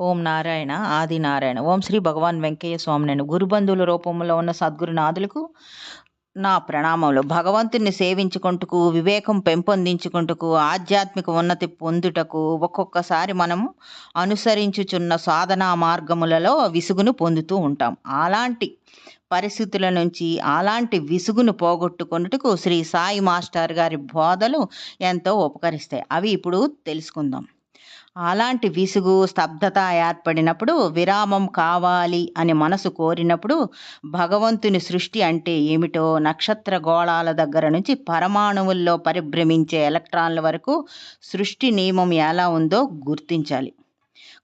ఓం నారాయణ ఆది నారాయణ. ఓం శ్రీ భగవాన్ వెంకయ్య స్వామి నేను గురుబంధువుల రూపంలో ఉన్న సద్గురునాథులకు నా ప్రణామములు. భగవంతుని సేవించుకుంటుకు వివేకం పెంపొందించుకుంటుకు ఆధ్యాత్మిక ఉన్నతి పొందుటకు ఒక్కొక్కసారి మనం అనుసరించుచున్న సాధనా మార్గములలో విసుగును పొందుతూ ఉంటాం. అలాంటి పరిస్థితుల నుంచి అలాంటి విసుగును పోగొట్టుకున్నట్టుకు శ్రీ సాయి మాస్టర్ గారి బోధలు ఎంతో ఉపకరిస్తాయి. అవి ఇప్పుడు తెలుసుకుందాం. అలాంటి విసుగు స్తబ్దత ఏర్పడినప్పుడు విరామం కావాలి అని మనసు కోరినప్పుడు భగవంతుని సృష్టి అంటే ఏమిటో నక్షత్ర గోళాల దగ్గర నుంచి పరమాణువుల్లో పరిభ్రమించే ఎలక్ట్రాన్ల వరకు సృష్టి నియమం ఎలా ఉందో గుర్తించాలి.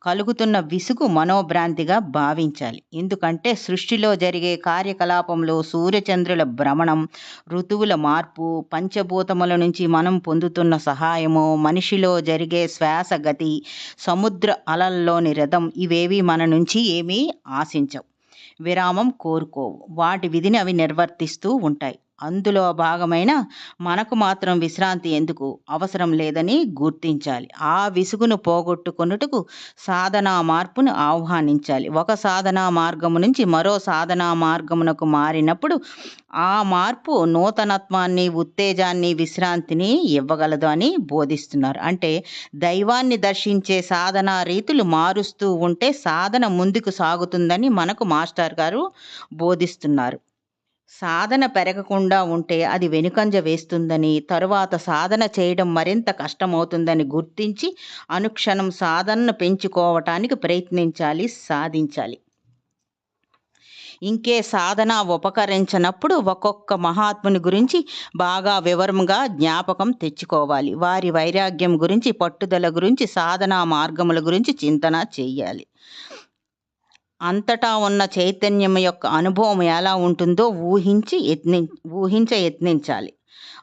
కలుగుతున్న విసుగు మనోభ్రాంతిగా భావించాలి. ఎందుకంటే సృష్టిలో జరిగే కార్యకలాపంలో సూర్యచంద్రుల భ్రమణం ఋతువుల మార్పు పంచభూతముల నుంచి మనం పొందుతున్న సహాయము మనిషిలో జరిగే శ్వాస గతి సముద్ర అలల్లోని రథం ఇవేవి మన నుంచి ఏమీ ఆశించవు. విరామం కోరుకోవు. వాటి విధిని అవి నిర్వర్తిస్తూ ఉంటాయి. అందులో భాగమైన మనకు మాత్రం విశ్రాంతి ఎందుకు అవసరం లేదని గుర్తించాలి. ఆ విసుగును పోగొట్టుకొనుటకు సాధనా మార్పును ఆహ్వానించాలి. ఒక సాధనా మార్గము నుంచి మరో సాధనా మార్గమునకు మారినప్పుడు ఆ మార్పు నూతనత్వాన్ని ఉత్తేజాన్ని విశ్రాంతిని ఇవ్వగలదు అని బోధిస్తున్నారు. అంటే దైవాన్ని దర్శించే సాధనా రీతులు మారుస్తూ ఉంటే సాధన ముందుకు సాగుతుందని మనకు మాస్టర్ గారు బోధిస్తున్నారు. సాధన పెరగకుండా ఉంటే అది వెనుకంజ వేస్తుందని తరువాత సాధన చేయడం మరింత కష్టమవుతుందని గుర్తించి అనుక్షణం సాధనను పెంచుకోవటానికి ప్రయత్నించాలి సాధించాలి. ఇంకే సాధన ఉపకరించినప్పుడు ఒక్కొక్క మహాత్ముని గురించి బాగా వివరంగా జ్ఞాపకం తెచ్చుకోవాలి. వారి వైరాగ్యం గురించి పట్టుదల గురించి సాధనా మార్గముల గురించి చింతన చేయాలి. అంతటా ఉన్న చైతన్యం యొక్క అనుభవం ఎలా ఉంటుందో ఊహించి యత్ని ఊహించ యత్నించాలి.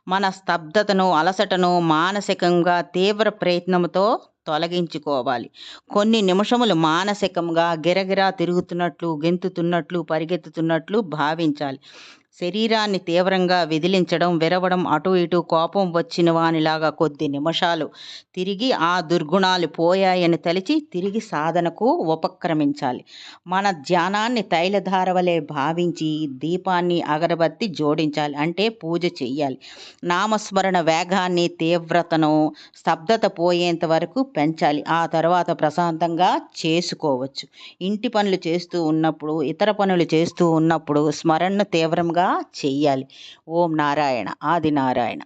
మన స్తబ్దతను అలసటను మానసికంగా తీవ్ర ప్రయత్నంతో తొలగించుకోవాలి. కొన్ని నిమిషములు మానసికంగా గిరగిరా తిరుగుతున్నట్లు గెంతుతున్నట్లు పరిగెత్తుతున్నట్లు భావించాలి. శరీరాన్ని తీవ్రంగా విదిలించడం విరవడం అటు ఇటు కోపం వచ్చిన వానిలాగా కొద్ది నిమిషాలు తిరిగి ఆ దుర్గుణాలు పోయాయని తలిచి తిరిగి సాధనకు ఉపక్రమించాలి. మన ధ్యానాన్ని తైలధారవలే భావించి దీపాన్ని అగరబత్తి జోడించాలి. అంటే పూజ చెయ్యాలి. నామస్మరణ వేగాన్ని తీవ్రతను స్తబ్దత పోయేంత వరకు పెంచాలి. ఆ తర్వాత ప్రశాంతంగా చేసుకోవచ్చు. ఇంటి పనులు చేస్తూ ఉన్నప్పుడు ఇతర పనులు చేస్తూ ఉన్నప్పుడు స్మరణను తీవ్రంగా చెయ్యాలి ఓం నారాయణ ఆది నారాయణ.